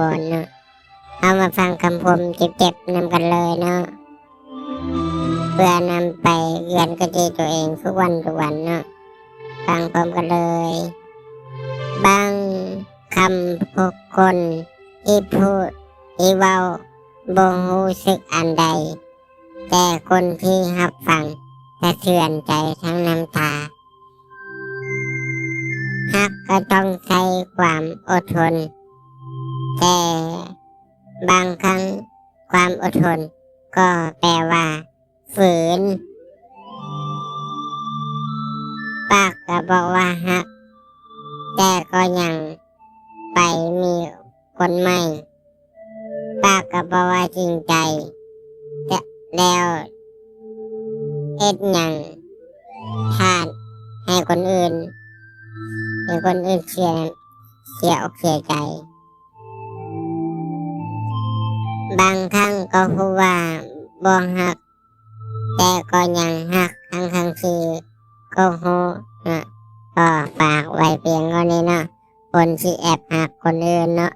คนเนาะเอามาฟังคำคมเจ็บๆนำกันเลยเนาะเพื่อนำไปเรียนกระจีตัวเองทุกวันทุกวันเนาะฟังพร้อมกันเลยบางคำพวกคนที่พูดที่เว้าบ่รู้สึกอันใด แต่คนที่รับฟังสะเทือนใจทั้งน้ำตาฮักก็ต้องใช้ความอดทน แต่บางครั้งความอดทน ก็แปลว่า ฝืน ปากก็บอกว่าฮัก แต่ก็ยังไปมีคนใหม่ ปากก็บอกว่าจริงใจ แต่แล้วเอ็ดยังพลาดให้คนอื่นให้คนอื่นเสียเสียอกเสียใจ บางครั้งก็พูดว่าบ่หัก แต่ก็ยังหักทั้งทั้งที่ก็โหนะก็ฝากไว้เพียงก็นี้เนาะคนที่แอบหักคนอื่นเนาะ